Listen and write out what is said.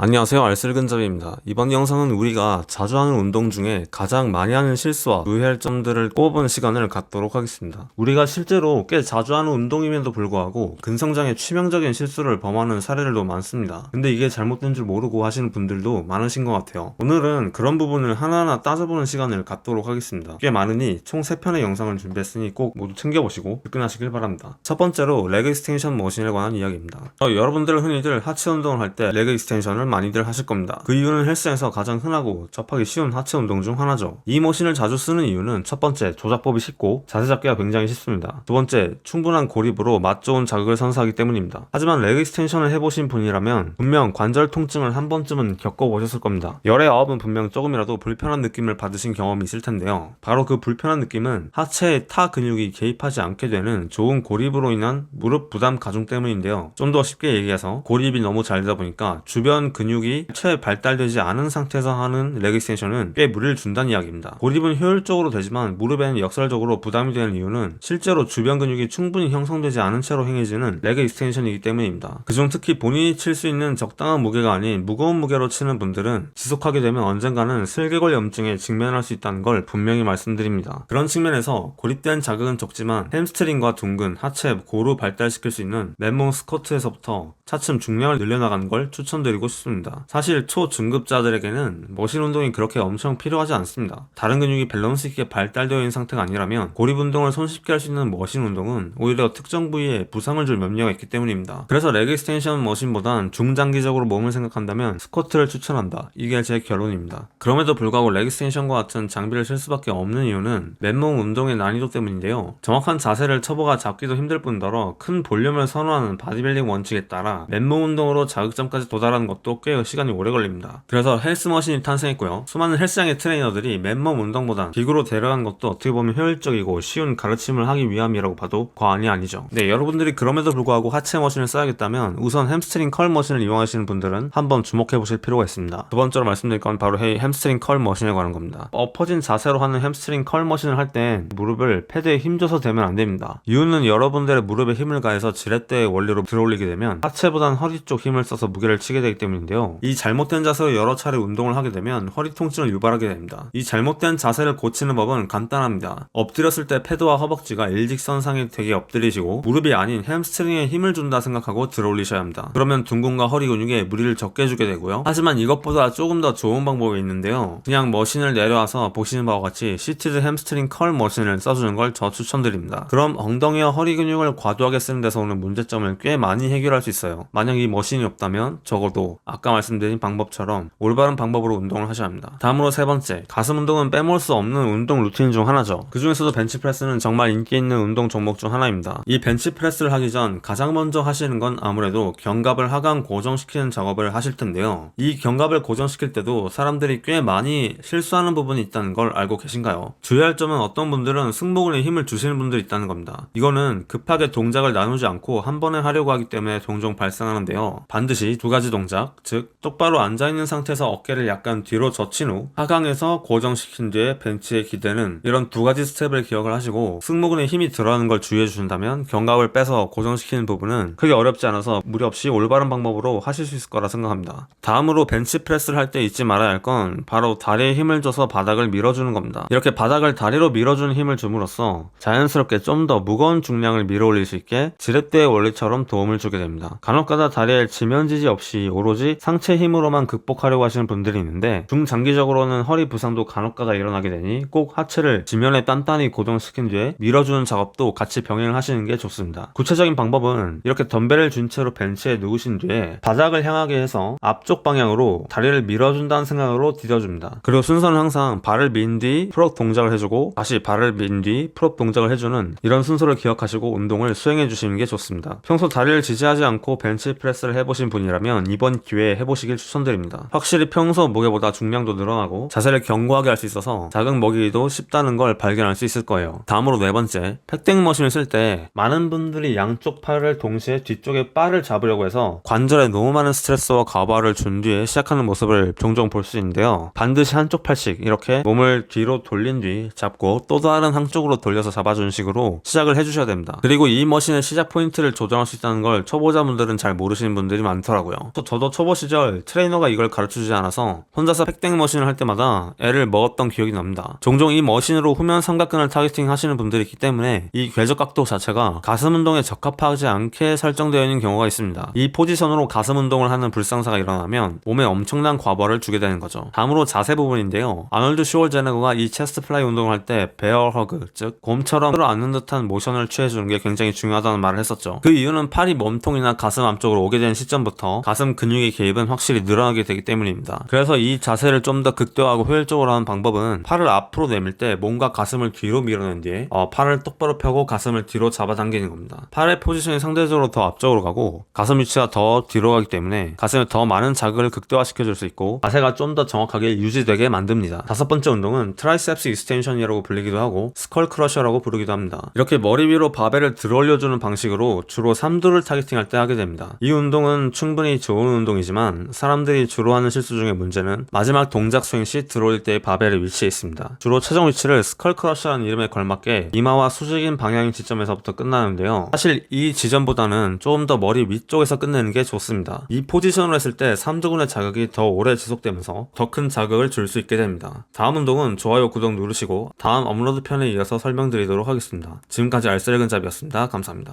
안녕하세요. 알쓸근잡입니다. 이번 영상은 우리가 자주 하는 운동 중에 가장 많이 하는 실수와 유의할 점들을 꼽은 시간을 갖도록 하겠습니다. 우리가 실제로 꽤 자주 하는 운동임에도 불구하고 근성장애 치명적인 실수를 범하는 사례들도 많습니다. 근데 이게 잘못된 줄 모르고 하시는 분들도 많으신 것 같아요. 오늘은 그런 부분을 하나하나 따져보는 시간을 갖도록 하겠습니다. 꽤 많으니 총 3편의 영상을 준비했으니 꼭 모두 챙겨보시고 접근하시길 바랍니다. 첫 번째로 레그 익스텐션 머신에 관한 이야기입니다. 어, 여러분들은 흔히들 하체 운동을 할 때 레그 익스텐션을 많이들 하실 겁니다. 그 이유는 헬스에서 가장 흔하고 접하기 쉬운 하체 운동 중 하나죠. 이 머신을 자주 쓰는 이유는 첫 번째, 조작법이 쉽고 자세 잡기가 굉장히 쉽습니다. 두 번째, 충분한 고립으로 맛 좋은 자극을 선사하기 때문입니다. 하지만 레그 익스텐션을 해보신 분이라면 분명 관절 통증을 한 번쯤은 겪어보셨을 겁니다. 열의 아홉은 분명 조금이라도 불편한 느낌을 받으신 경험이 있을 텐데요. 바로 그 불편한 느낌은 하체의 타 근육이 개입하지 않게 되는 좋은 고립으로 인한 무릎 부담 가중 때문인데요. 좀 더 쉽게 얘기해서 고립이 너무 잘 되다 보니까 주변 근육이 채 발달되지 않은 상태에서 하는 레그 익스텐션은 꽤 무리를 준다는 이야기입니다. 고립은 효율적으로 되지만 무릎에는 역설적으로 부담이 되는 이유는 실제로 주변 근육이 충분히 형성되지 않은 채로 행해지는 레그 익스텐션이기 때문입니다. 그중 특히 본인이 칠 수 있는 적당한 무게가 아닌 무거운 무게로 치는 분들은 지속하게 되면 언젠가는 슬개골 염증에 직면할 수 있다는 걸 분명히 말씀드립니다. 그런 측면에서 고립된 자극은 적지만 햄스트링과 둥근, 하체, 고루 발달시킬 수 있는 맨몸 스쿼트에서부터 차츰 중량을 늘려나가는 걸 추천드리고 싶습니다. 사실 초중급자들에게는 머신 운동이 그렇게 엄청 필요하지 않습니다. 다른 근육이 밸런스 있게 발달되어 있는 상태가 아니라면 고립 운동을 손쉽게 할 수 있는 머신 운동은 오히려 특정 부위에 부상을 줄 염려가 있기 때문입니다. 그래서 레그 익스텐션 머신보단 중장기적으로 몸을 생각한다면 스쿼트를 추천한다. 이게 제 결론입니다. 그럼에도 불구하고 레그 익스텐션과 같은 장비를 쓸 수밖에 없는 이유는 맨몸 운동의 난이도 때문인데요. 정확한 자세를 초보가 잡기도 힘들 뿐더러 큰 볼륨을 선호하는 바디빌딩 원칙에 따라 맨몸 운동으로 자극점까지 도달하는 것도 꽤 시간이 오래 걸립니다. 그래서 헬스머신이 탄생했고요. 수많은 헬스장의 트레이너들이 맨몸 운동보단 기구로 데려간 것도 어떻게 보면 효율적이고 쉬운 가르침을 하기 위함이라고 봐도 과언이 아니죠. 네, 여러분들이 그럼에도 불구하고 하체 머신을 써야겠다면 우선 햄스트링 컬 머신을 이용하시는 분들은 한번 주목해 보실 필요가 있습니다. 두 번째로 말씀드릴 건 바로 이 햄스트링 컬 머신에 관한 겁니다. 엎어진 자세로 하는 햄스트링 컬 머신을 할 땐 무릎을 패드에 힘줘서 대면 안 됩니다. 이유는 여러분들의 무릎에 힘을 가해서 지렛대의 원리로 들어올리게 되면 하체 보단 허리 쪽 힘을 써서 무게를 치게 되기 때문인데요. 이 잘못된 자세로 여러 차례 운동을 하게 되면 허리 통증을 유발하게 됩니다. 이 잘못된 자세를 고치는 법은 간단합니다. 엎드렸을 때 패드와 허벅지가 일직선상에 되게 엎드리시고 무릎이 아닌 햄스트링에 힘을 준다 생각하고 들어올리셔야 합니다. 그러면 둥근과 허리 근육에 무리를 적게 주게 되고요. 하지만 이것보다 조금 더 좋은 방법이 있는데요. 그냥 머신을 내려와서 보시는 바와 같이 시티드 햄스트링 컬 머신을 써주는 걸 저 추천드립니다. 그럼 엉덩이와 허리 근육을 과도하게 쓰는 데서 오는 문제점을 꽤 많이 해결할 수 만약 이 머신이 없다면 적어도 아까 말씀드린 방법처럼 올바른 방법으로 운동을 하셔야 합니다. 다음으로 세 번째, 가슴 운동은 빼먹을 수 없는 운동 루틴 중 하나죠. 그 중에서도 벤치프레스는 정말 인기 있는 운동 종목 중 하나입니다. 이 벤치프레스를 하기 전 가장 먼저 하시는 건 아무래도 견갑을 하강 고정시키는 작업을 하실 텐데요. 이 견갑을 고정시킬 때도 사람들이 꽤 많이 실수하는 부분이 있다는 걸 알고 계신가요? 주의할 점은 어떤 분들은 승모근에 힘을 주시는 분들이 있다는 겁니다. 이거는 급하게 동작을 나누지 않고 한 번에 하려고 하기 때문에 종종 발 생하는데요. 반드시 두 가지 동작, 즉 똑바로 앉아 있는 상태에서 어깨를 약간 뒤로 젖힌 후 하강해서 고정시킨 뒤에 벤치에 기대는 이런 두 가지 스텝을 기억을 하시고 승모근에 힘이 들어가는 걸 주의해 주신다면 견갑을 빼서 고정시키는 부분은 크게 어렵지 않아서 무리 없이 올바른 방법으로 하실 수 있을 거라 생각합니다. 다음으로 벤치 프레스를 할 때 잊지 말아야 할 건 바로 다리에 힘을 줘서 바닥을 밀어주는 겁니다. 이렇게 바닥을 다리로 밀어주는 힘을 줌으로써 자연스럽게 좀 더 무거운 중량을 밀어 올릴 수 있게 지렛대의 원리처럼 도움을 주게 됩니다. 간혹가다 다리에 지면지지 없이 오로지 상체 힘으로만 극복하려고 하시는 분들이 있는데 중장기적으로는 허리 부상도 간혹가다 일어나게 되니 꼭 하체를 지면에 단단히 고정시킨 뒤에 밀어주는 작업도 같이 병행을 하시는 게 좋습니다. 구체적인 방법은 이렇게 덤벨을 준 채로 벤치에 누우신 뒤에 바닥을 향하게 해서 앞쪽 방향으로 다리를 밀어준다는 생각으로 디뎌줍니다. 그리고 순서는 항상 발을 민뒤 풀업 동작을 해주고 다시 발을 민뒤 풀업 동작을 해주는 이런 순서를 기억하시고 운동을 수행해 주시는 게 좋습니다. 평소 다리를 지지하지 않고 벤치 프레스를 해보신 분이라면 이번 기회에 해보시길 추천드립니다. 확실히 평소 무게보다 중량도 늘어나고 자세를 견고하게 할 수 있어서 자극 먹이기도 쉽다는 걸 발견할 수 있을 거예요. 다음으로 네 번째, 팩댕 머신을 쓸 때 많은 분들이 양쪽 팔을 동시에 뒤쪽에 바를 잡으려고 해서 관절에 너무 많은 스트레스와 가바를 준 뒤에 시작하는 모습을 종종 볼 수 있는데요. 반드시 한쪽 팔씩 이렇게 몸을 뒤로 돌린 뒤 잡고 또 다른 한쪽으로 돌려서 잡아주는 식으로 시작을 해주셔야 됩니다. 그리고 이 머신의 시작 포인트를 조정할 수 있다는 걸 초보자분들은 잘 모르시는 분들이 많더라고요. 또 저도 초보 시절 트레이너가 이걸 가르쳐주지 않아서 혼자서 팩댕 머신을 할 때마다 애를 먹었던 기억이 납니다. 종종 이 머신으로 후면 삼각근을 타겟팅 하시는 분들이 있기 때문에 이 궤적 각도 자체가 가슴 운동에 적합하지 않게 설정되어 있는 경우가 있습니다. 이 포지션으로 가슴 운동을 하는 불상사가 일어나면 몸에 엄청난 과부하를 주게 되는 거죠. 다음으로 자세 부분인데요. 아놀드 슈월제네거가 이 체스트 플라이 운동을 할 때 베어 허그, 즉 곰처럼 끌어안는 듯한 모션을 취해주는 게 굉장히 중요하다는 말을 했었죠. 그 이유는 팔이 몸통이나 가슴 앞쪽으로 오게 되는 시점부터 가슴 근육의 개입은 확실히 늘어나게 되기 때문입니다. 그래서 이 자세를 좀 더 극대화하고 효율적으로 하는 방법은 팔을 앞으로 내밀 때 몸과 가슴을 뒤로 밀어낸 뒤에 어, 팔을 똑바로 펴고 가슴을 뒤로 잡아당기는 겁니다. 팔의 포지션이 상대적으로 더 앞쪽으로 가고 가슴 위치가 더 뒤로 가기 때문에 가슴에 더 많은 자극을 극대화시켜줄 수 있고 자세가 좀 더 정확하게 유지되게 만듭니다. 다섯 번째 운동은 트라이셉스 익스텐션이라고 불리기도 하고 스컬 크러셔라고 부르기도 합니다. 이렇게 머리 위로 바벨을 들어 올려주는 방식으로 주로 삼두를 타겟팅할 때 하게 됩니다. 이 운동은 충분히 좋은 운동이지만 사람들이 주로 하는 실수 중에 문제는 마지막 동작 스윙 시 들어올 때의 바벨의 위치에 있습니다. 주로 최종 위치를 스컬 크러셔라는 이름에 걸맞게 이마와 수직인 방향인 지점에서부터 끝나는데요. 사실 이 지점보다는 조금 더 머리 위쪽에서 끝내는 게 좋습니다. 이 포지션으로 했을 때 삼두근의 자극이 더 오래 지속되면서 더 큰 자극을 줄 수 있게 됩니다. 다음 운동은 좋아요, 구독 누르시고 다음 업로드 편에 이어서 설명드리도록 하겠습니다. 지금까지 알쓰레근잡이었습니다. 감사합니다.